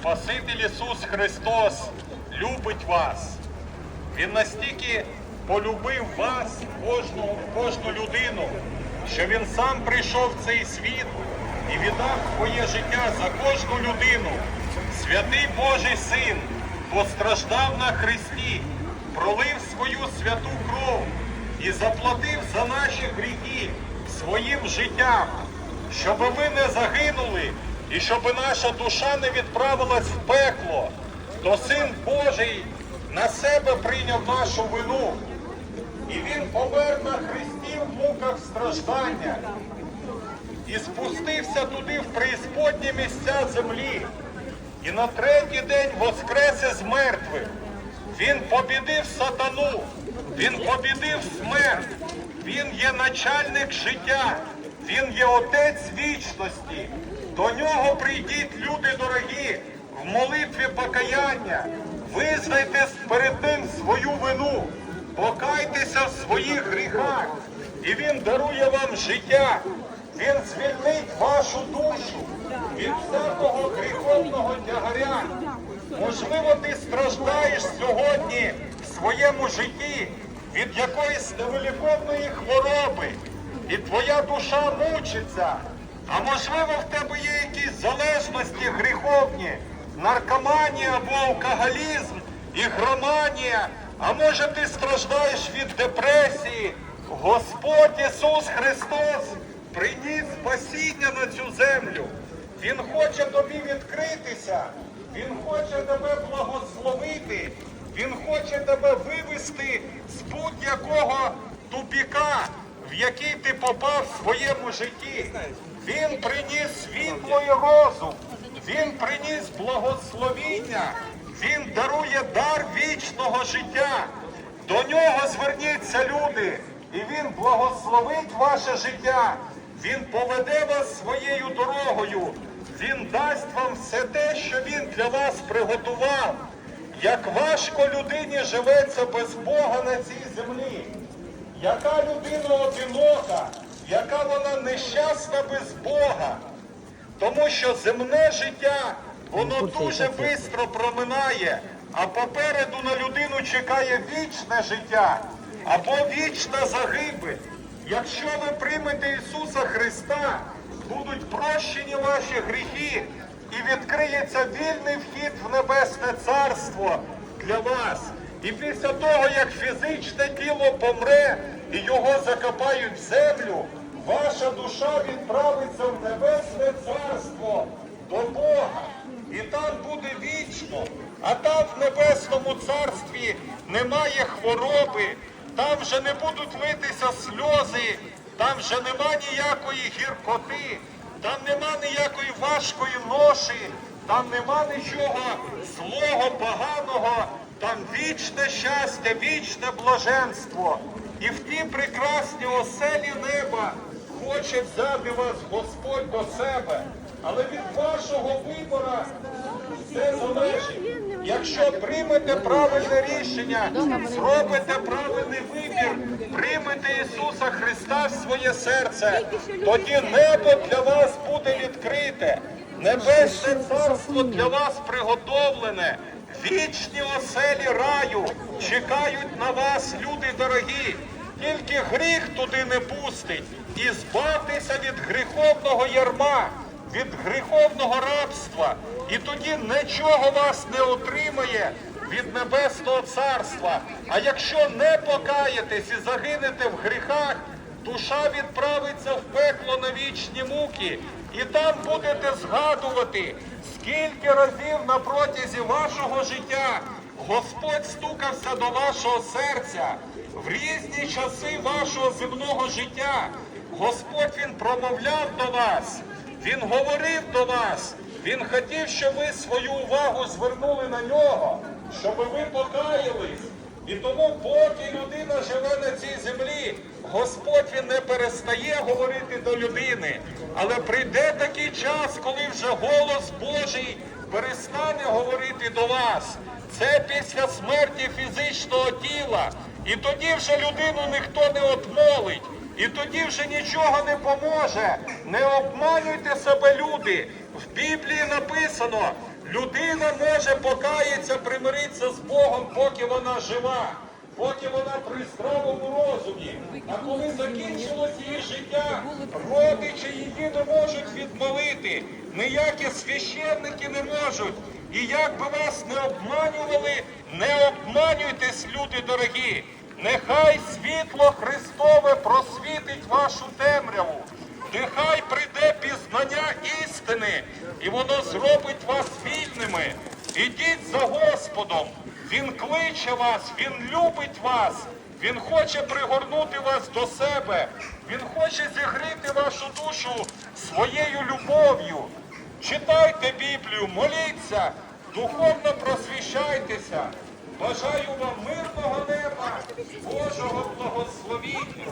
Спаситель Ісус Христос любить вас. Він настільки полюбив вас, кожну, кожну людину, що він сам прийшов в цей світ і віддав своє життя за кожну людину. Святий Божий Син постраждав на Христі, пролив свою святу кров і заплатив за наші гріхи своїм життям, щоб ми не загинули і щоб наша душа не відправилась в пекло, то Син Божий на себе прийняв нашу вину. І Він помер на Христі в муках страждання і спустився туди в преісподні місця землі. І на третій день воскрес із мертвих. Він побідив сатану, він побідив смерть, він є начальник життя, він є отець вічності. До нього прийдіть, люди дорогі, в молитві покаяння. Визнайте перед ним свою вину, покайтеся в своїх гріхах, і він дарує вам життя. Він звільнить вашу душу від всякого гріховного тягаря. Можливо, ти страждаєш сьогодні в своєму житті від якоїсь невиліковної хвороби, і твоя душа мучиться. А можливо, в тебе є якісь залежності гріховні, наркоманія або алкоголізм, ігроманія, а може ти страждаєш від депресії. Господь Ісус Христос приніс спасіння на цю землю. Він хоче тобі відкритися, Він хоче тебе благословити, Він хоче тебе вивести з будь-якого який ти попав в своєму житті. Він приніс світло і розум, Він приніс благословіння, Він дарує дар вічного життя. До нього зверніться люди, і він благословить ваше життя. Він поведе вас своєю дорогою. Він дасть вам все те, що він для вас приготував. Як важко людині живеться без Бога на цій землі. Яка людина одинока, яка вона нещасна без Бога. Тому що земне життя, воно дуже швидко проминає, а попереду на людину чекає вічне життя або вічна загибель. Якщо ви приймете Ісуса Христа, будуть прощені ваші гріхи і відкриється вільний вхід в небесне царство для вас. І після того, як фізичне тіло помре і його закопають в землю, ваша душа відправиться в небесне царство до Бога. І там буде вічно. А там в небесному царстві немає хвороби, там вже не будуть литися сльози, там вже нема ніякої гіркоти, там нема ніякої важкої ноші, там нема нічого злого, поганого, там вічне щастя, вічне блаженство. І в ті прекрасні оселі неба хоче взяти вас Господь до себе. Але від вашого вибора все залежить. Якщо приймете правильне рішення, зробите правильний вибір, приймете Ісуса Христа в своє серце, тоді небо для вас буде відкрите, небесне царство для вас приготовлене, вічні оселі раю чекають на вас, люди дорогі. Тільки гріх туди не пустить і збавтеся від гріховного ярма від гріховного рабства, і тоді нічого вас не отримає від небесного царства. А якщо не покаєтесь і загинете в гріхах, душа відправиться в пекло на вічні муки, і там будете згадувати, скільки разів на протязі вашого життя Господь стукався до вашого серця в різні часи вашого земного життя. Господь Він промовляв до вас. Він говорив до вас, він хотів, щоб ви свою увагу звернули на нього, щоб ви покаялись. І тому, поки людина живе на цій землі, Господь він не перестає говорити до людини. Але прийде такий час, коли вже голос Божий перестане говорити до вас. Це після смерті фізичного тіла. І тоді вже людину ніхто не отмолить. І тоді вже нічого не поможе. Не обманюйте себе, люди. В Біблії написано, Людина може покаятися, примиритися з Богом, поки вона жива, поки вона при здравому розумі. А коли закінчилось її життя, родичі її не можуть відмолити, ніякі священники не можуть. І як би вас не обманювали, не обманюйтесь, люди дорогі. Нехай світло Христове просвітить вашу темряву. Нехай прийде пізнання істини, і воно зробить вас вільними. Ідіть за Господом. Він кличе вас, Він любить вас, Він хоче пригорнути вас до себе, Він хоче зігріти вашу душу своєю любов'ю. Читайте Біблію, моліться, духовно просвіщайтеся. Бажаю вам мирного неба, Божого благословіння.